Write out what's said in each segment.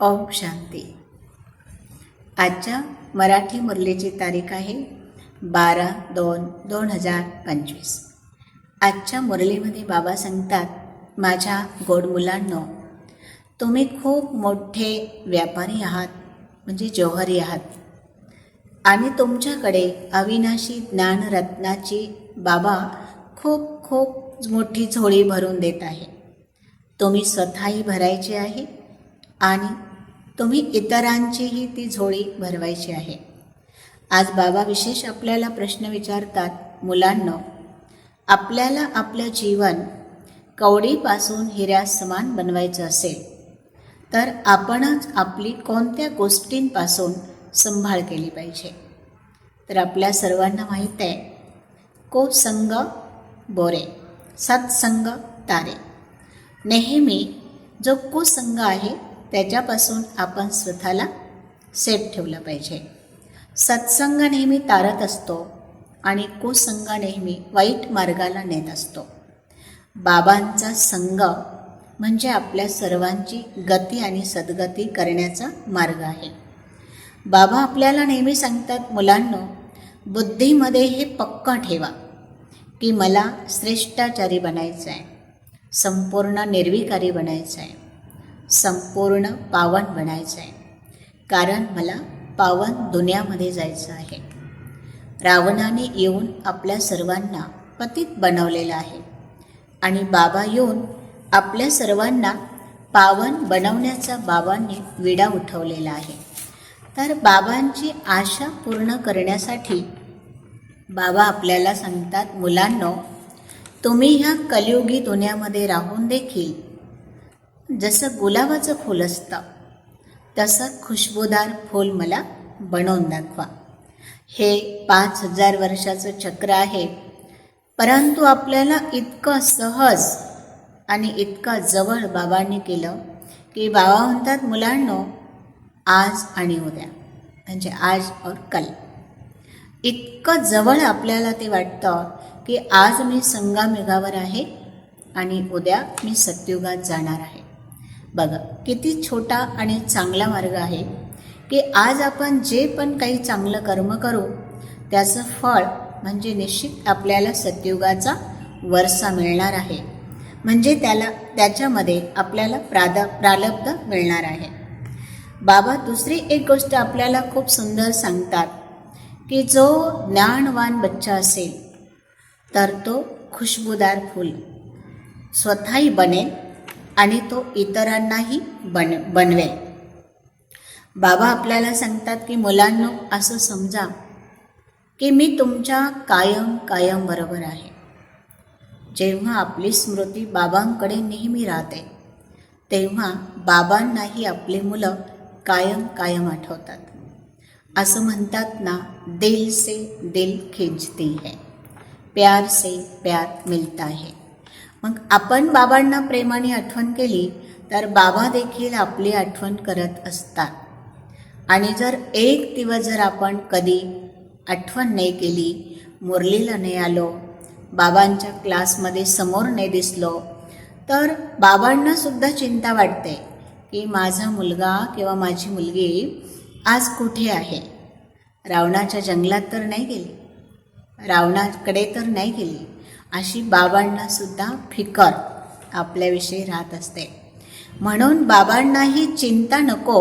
ओम शांती. आजच्या मराठी मुरलीची तारीख आहे बारा दोन दोन हजार पंचवीस. आजच्या मुरलीमध्ये बाबा सांगतात माझ्या गोड मुलांनो तुम्ही खूप मोठे व्यापारी आहात म्हणजे जोहरी आहात. आणि तुमच्याकडे अविनाशी ज्ञानरत्नाची बाबा खूप खूप मोठी झोळी भरून देत आहे. तुम्ही स्वतःही भरायची आहे आणि तुम्ही इतरांचीही ती झोळी भरवायची आहे. आज बाबा विशेष आपल्याला प्रश्न विचारतात मुलांनो आपल्याला आपलं जीवन कवडीपासून हिऱ्या समान बनवायचं असेल तर आपणच आपली कोणत्या गोष्टींपासून संभाळ केली पाहिजे? तर आपल्या सर्वांना माहीत आहे कोसंग बोरे सत्संग तारे. नेहमी जो कुसंग आहे त्याच्यापासून आपण स्वतःला सेफ ठेवलं पाहिजे. सत्संग नेहमी तारत असतो आणि कुसंग नेहमी वाईट मार्गाला नेत असतो. बाबांचा संग म्हणजे आपल्या सर्वांची गती आणि सद्गती करण्याचा मार्ग आहे. बाबा आपल्याला नेहमी सांगतात मुलांनो बुद्धीमध्ये हे पक्क ठेवा की मला श्रेष्ठाचारी बनायचं आहे संपूर्ण निर्विकारी बनायचं आहे संपूर्ण पावन बनायचं आहे कारण मला पावन दुनियामध्ये जायचं आहे. रावणाने येऊन आपल्या सर्वांना पतित बनवलेलं आहे. आणि बाबा येऊन आपल्या सर्वांना पावन बनवण्याचा बाबांनी विडा उठवलेला आहे. तर बाबांची आशा पूर्ण करण्यासाठी बाबा आपल्याला सांगतात मुलांनो तुम्ही ह्या कलियुगी दुनियामध्ये राहून देखील जसं गुलाबाचं फूल असतं तसं खुशबूदार फूल मला बनवून दाखवा. हे पाच हजार वर्षाचं चक्र आहे परंतु आपल्याला इतकं सहज आणि इतकं जवळ बाबांनी केलं की बाबा म्हणतात मुलांनो आज आणि उद्या. म्हणजे आज और कल. इतकं जवळ आपल्याला ते वाटतं की आज मी संगामेघावर आहे आणि उद्या मी सत्युगात जाणार आहे. बघा किती छोटा आणि चांगला मार्ग आहे की आज आपण जे पण काही चांगलं कर्म करू त्याचं फळ म्हणजे निश्चित आपल्याला सत्युगाचा वरसा मिळणार आहे. म्हणजे त्याला त्याच्यामध्ये आपल्याला प्राद प्रालब्ध मिळणार आहे. बाबा दुसरी एक गोष्ट आपल्याला खूप सुंदर सांगतात की जो ज्ञानवान बच्चा असेल तर तो खुशबूदार फूल स्वतःही बनेल आणि तो इतरांनाही बन बनवेल. बाबा आपल्याला सांगतात की मुलांनो असं समजा की मी तुमच्या कायम कायम बरोबर आहे. जेव्हा आपली स्मृती बाबांकडे नेहमी राहते तेव्हा बाबांनाही आपली मुलं कायम कायम आठवतात. असं म्हणतात ना दिल से दिल खिंचती है प्यार से प्यार मिलता है. मग आपण बाबांना प्रेमाने आठवण केली तर बाबा देखील आपली आठवण करत असतात. आणि जर एक दिवस जर आपण कधी आठवण नाही केली मुरलीला नाही आलो बाबांच्या क्लासमध्ये समोर नाही दिसलो तर बाबांना सुद्धा चिंता वाटते की माझा मुलगा किंवा माझी मुलगी आज कुठे आहे? रावणाच्या जंगलात तर नाही गेली. रावणाकडे तर नाही गेली. अशी बाबांना सुद्धा फिकर आपल्याविषयी राहत असते. म्हणून बाबांनाही चिंता नको.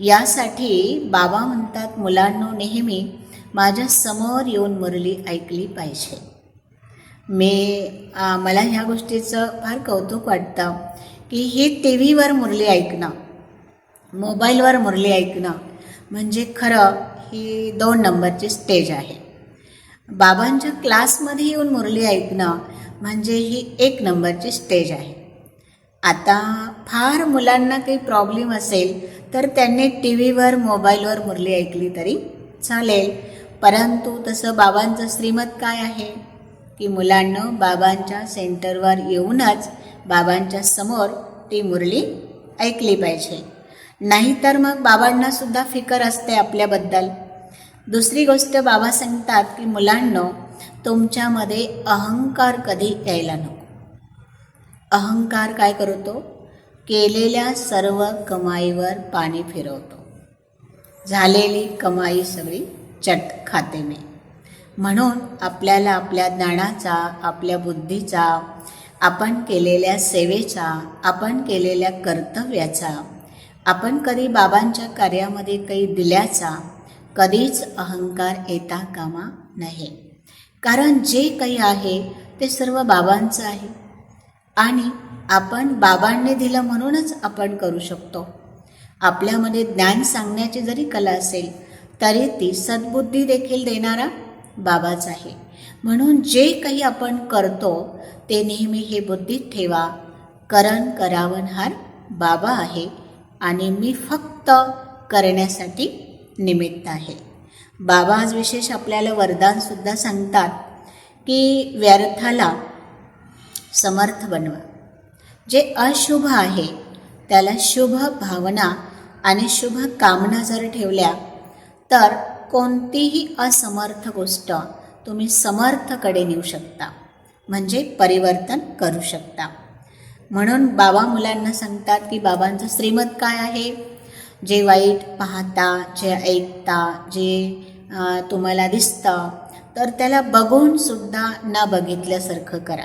यासाठी बाबा म्हणतात मुलांनो नेहमी माझ्यासमोर येऊन मुरली ऐकली पाहिजे. मी मला ह्या गोष्टीचं फार कौतुक वाटतं की ही टी व्हीवर मुरली ऐकणं मोबाईलवर मुरली ऐकणं म्हणजे खरं ही दोन नंबरची स्टेज आहे. बाबांच्या क्लासमध्ये येऊन मुरली ऐकणं म्हणजे ही एक नंबरची स्टेज आहे. आता फार मुलांना काही प्रॉब्लेम असेल तर त्यांनी टी व्हीवर मोबाईलवर मुरली ऐकली तरी चालेल. परंतु तसं बाबांचं श्रीमत काय आहे? की मुलांना बाबांच्या सेंटरवर येऊनच बाबांच्या समोर ती मुरली ऐकली पाहिजे. नाहीतर मग बाबांनासुद्धा फिकर असते आपल्याबद्दल. दुसरी गोष्ट बाबा सांगतात की मुलांनो तुमच्यामध्ये अहंकार कधी यायला नको. अहंकार काय करतो? केलेल्या सर्व कमाईवर पाणी फिरवतो. झालेली कमाई सगळी चट खाते मी म्हणून आपल्याला आपल्या ज्ञानाचा आपल्या बुद्धीचा आपण केलेल्या सेवेचा आपण केलेल्या कर्तव्याचा आपण कधी बाबांच्या कार्यामध्ये काही दिल्याचा कधीच अहंकार येता कामा नये. कारण जे काही आहे ते सर्व बाबांचं आहे. आणि आपण बाबांनी दिलं म्हणूनच आपण करू शकतो. आपल्यामध्ये ज्ञान सांगण्याची जरी कला असेल तरी ती सद्बुद्धी देखील देणारा बाबाच आहे. म्हणून जे काही आपण करतो ते नेहमी हे बुद्धीत ठेवा करण करावनहार बाबा आहे आणि मी फक्त करण्यासाठी निमित्त आहे. बाबा आज विशेष आपल्याला वरदानसुद्धा सांगतात की व्यर्थाला समर्थ बनवा. जे अशुभ आहे त्याला शुभ भावना आणि शुभ कामना जर ठेवल्या तर कोणतीही असमर्थ गोष्ट तुम्ही समर्थकडे नेऊ शकता म्हणजे परिवर्तन करू शकता. म्हणून बाबा मुलांना सांगतात की बाबांचं श्रीमत काय आहे? जे वाईट पाहता जे ऐकता जे तुम्हाला दिसतं तर त्याला बघून सुद्धा न बघितल्यासारखं करा.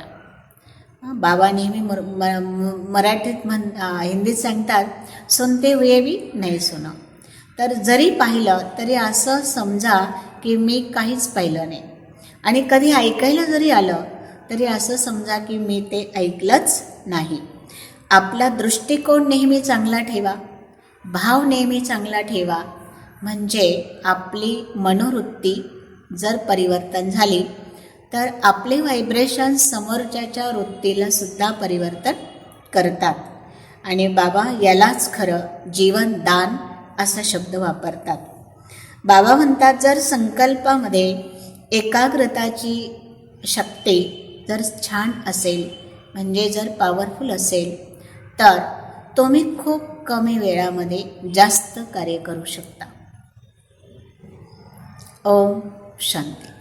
बाबा नेहमी मर म- मराठीत म्हण हिंदीत सांगतात सुनते हुए भी नाही सुनं. तर जरी पाहिलं तरी असं समजा की मी काहीच पाहिलं नाही. आणि कधी ऐकायला जरी आलं तरी असं समजा की मी ते ऐकलंच नाही. आपला दृष्टिकोन नेहमी चांगला ठेवा. भाव नेहमी चांगला ठेवा. म्हणजे आपली मनोवृत्ती जर परिवर्तन झाली तर आपले व्हायब्रेशन समोरच्याच्या वृत्तीला सुद्धा परिवर्तन करतात. आणि बाबा यालाच खरं जीवन दान असा शब्द वापरतात. बाबा म्हणतात जर संकल्पामध्ये एकाग्रताची शक्ती जर छान असेल म्हणजे जर पॉवरफुल असेल तर तुम्ही खूप कमी वेळामध्ये जास्त कार्य करू शकता. ओम शांती.